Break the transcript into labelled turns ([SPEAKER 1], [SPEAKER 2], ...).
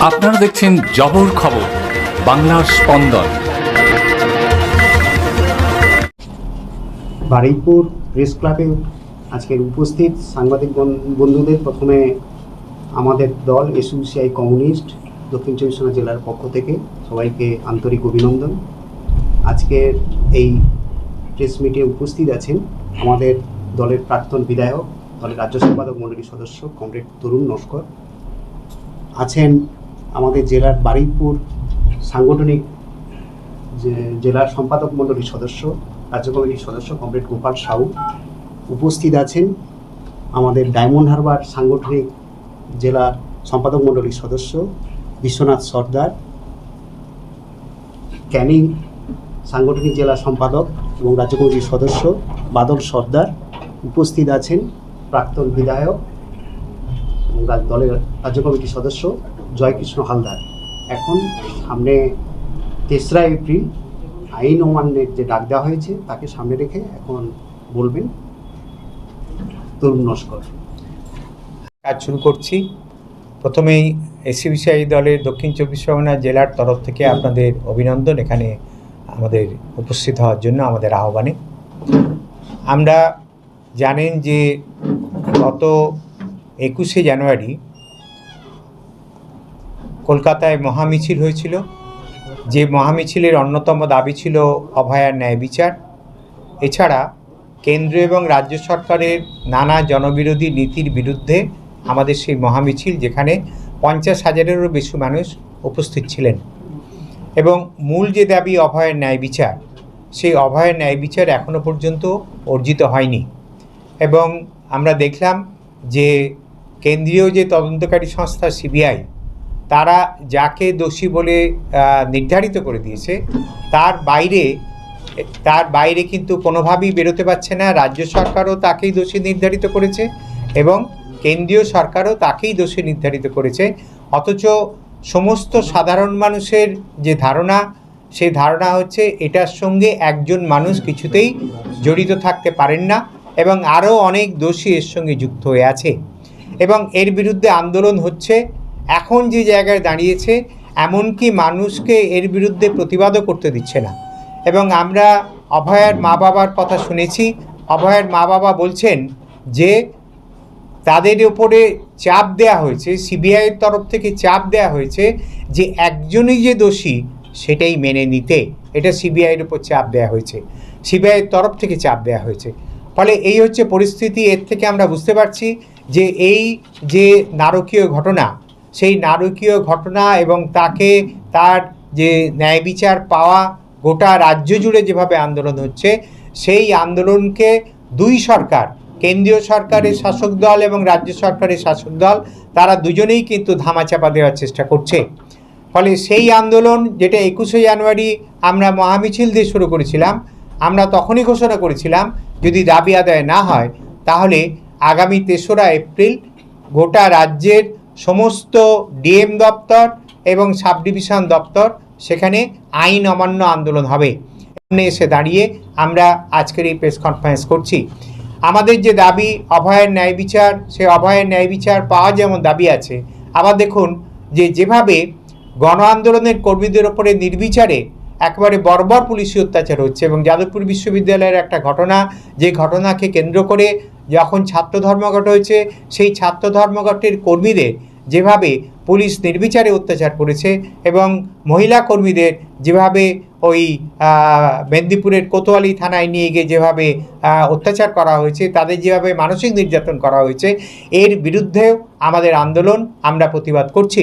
[SPEAKER 1] আপনারা দেখছেন জবর খবর, বাংলার স্পন্দন।
[SPEAKER 2] বারুইপুর প্রেস ক্লাবে আজকের উপস্থিত সাংবাদিক বন- বন্ধুদের প্রথমে আমাদের দল, এসইউসিআই কমিউনিস্ট, দক্ষিণ চব্বিশ জেলার পক্ষ থেকে সবাইকে আন্তরিক অভিনন্দন। আজকের এই প্রেস মিটে উপস্থিত আছেন আমাদের দলের প্রাক্তন বিধায়ক, দলের রাজ্য সম্পাদক মণ্ডলীর সদস্য, কমরেড তরুণ নস্কর। আছেন আমাদের জেলার বারুইপুর সাংগঠনিক যে জেলার সম্পাদক মণ্ডলীর সদস্য, রাজ্য কমিটির সদস্য কমরেড গোপাল সাউ উপস্থিত আছেন। আমাদের ডায়মন্ড হারবার সাংগঠনিক জেলা সম্পাদক মণ্ডলীর সদস্য বিশ্বনাথ সর্দার, ক্যানিং সাংগঠনিক জেলা সম্পাদক এবং রাজ্য কমিটির সদস্য বাদল সর্দার উপস্থিত আছেন। প্রাক্তন বিধায়ক এবং দলের রাজ্য কমিটির সদস্য জয়কৃষ্ণ হালদার। এখন সামনে তেসরা এপ্রিল, আইন অমান্যের যে ডাক দেওয়া হয়েছে, তাকে সামনে রেখে এখন বলবেন তরুণ নস্কর।
[SPEAKER 3] কাজ শুরু করছি। প্রথমেই এসিবিসিআই দলের দক্ষিণ চব্বিশ পরগনা জেলার তরফ থেকে আপনাদের অভিনন্দন এখানে আমাদের উপস্থিত হওয়ার জন্য আমাদের আহ্বানে। আমরা জানেন যে গত একুশে জানুয়ারি কলকাতায় মহামিছিল হয়েছিল। যে মহামিছিলের অন্যতম দাবি ছিল অভয়ার ন্যায় বিচার। এছাড়া কেন্দ্র এবং রাজ্য সরকারের নানা জনবিরোধী নীতির বিরুদ্ধে আমাদের সেই মহামিছিল যেখানে পঞ্চাশ হাজারেরও বেশি মানুষ উপস্থিত ছিলেন। এবং মূল যে দাবি অভয়ের ন্যায় বিচার, সেই অভয়ের ন্যায় বিচার এখনও পর্যন্ত অর্জিত হয়নি। এবং আমরা দেখলাম যে কেন্দ্রীয় যে তদন্তকারী সংস্থা সিবিআই তারা যাকে দোষী বলে নির্ধারিত করে দিয়েছে, তার বাইরে তার বাইরে কিন্তু কোনোভাবেই বেরোতে পারছে না। রাজ্য সরকারও তাকেই দোষী নির্ধারিত করেছে এবং কেন্দ্রীয় সরকারও তাকেই দোষী নির্ধারিত করেছে। অথচ সমস্ত সাধারণ মানুষের যে ধারণা সেই ধারণা হচ্ছে এটার সঙ্গে একজন মানুষ কিছুতেই জড়িত থাকতে পারেন না এবং আরও অনেক দোষী এর সঙ্গে যুক্ত হয়ে আছে। এবং এর বিরুদ্ধে আন্দোলন হচ্ছে। এখন যে জায়গায় দাঁড়িয়েছে, এমনকি মানুষকে এর বিরুদ্ধে প্রতিবাদও করতে দিচ্ছে না। এবং আমরা অভয়ার মা বাবার কথা শুনেছি। অভয়ার মা বাবা বলছেন যে, তাদের উপরে চাপ দেয়া হয়েছে সিবিআইয়ের তরফ থেকে চাপ দেয়া হয়েছে যে, একজনই যে দোষী, সেটাই মেনে নিতে। এটা সিবিআইয়ের উপর চাপ দেয়া হয়েছে। সিবিআইয়ের তরফ থেকে চাপ দেয়া হয়েছে। ফলে এই হচ্ছে পরিস্থিতি, এর থেকে আমরা বুঝতে পারছি যে, এই যে নারকীয় ঘটনা সেই নারকীয় ঘটনা এবং তাকে তার যে ন্যায় বিচার পাওয়া গোটা রাজ্য জুড়ে যেভাবে আন্দোলন হচ্ছে, সেই আন্দোলনকে দুই সরকার, কেন্দ্রীয় সরকারের শাসক দল এবং রাজ্য সরকারের শাসক দল, তারা দুজনেই কিন্তু ধামাচাপা দেওয়ার চেষ্টা করছে। ফলে সেই আন্দোলন যেটা একুশে জানুয়ারি আমরা মহামিছিল দিয়ে শুরু করেছিলাম, আমরা তখনই ঘোষণা করেছিলাম, যদি দাবি আদায় না হয়, তাহলে আগামী তেসরা এপ্রিল গোটা রাজ্যের সমস্ত ডিএম দপ্তর এবং সাব ডিভিশন দপ্তর সেখানে আইন অমান্য আন্দোলন হবে। সামনে এসে দাঁড়িয়ে আমরা আজকের এই প্রেস কনফারেন্স করছি। আমাদের যে দাবি, অভয়ের ন্যায় বিচার, সে অভয়ের ন্যায় বিচার পাওয়া যেমন দাবি আছে, আবার দেখুন যে যেভাবে গণ আন্দোলনের কর্মীদের ওপরে নির্বিচারে একেবারে বর্বর পুলিশি অত্যাচার হচ্ছে এবং যাদবপুর বিশ্ববিদ্যালয়ের একটা ঘটনা, যে ঘটনাকে কেন্দ্র করে যখন ছাত্র ধর্মঘট হয়েছে, সেই ছাত্র ধর্মঘটের কর্মীদের যেভাবে পুলিশ নির্বিচারে অত্যাচার করেছে এবং মহিলা কর্মীদের যেভাবে ওই মেদিনীপুরের কোতোয়ালি থানায় নিয়ে গিয়ে যেভাবে অত্যাচার করা হয়েছে, তাদের যেভাবে মানসিক নির্যাতন করা হয়েছে, এর বিরুদ্ধেও আমাদের আন্দোলন আমরা প্রতিবাদ করছি।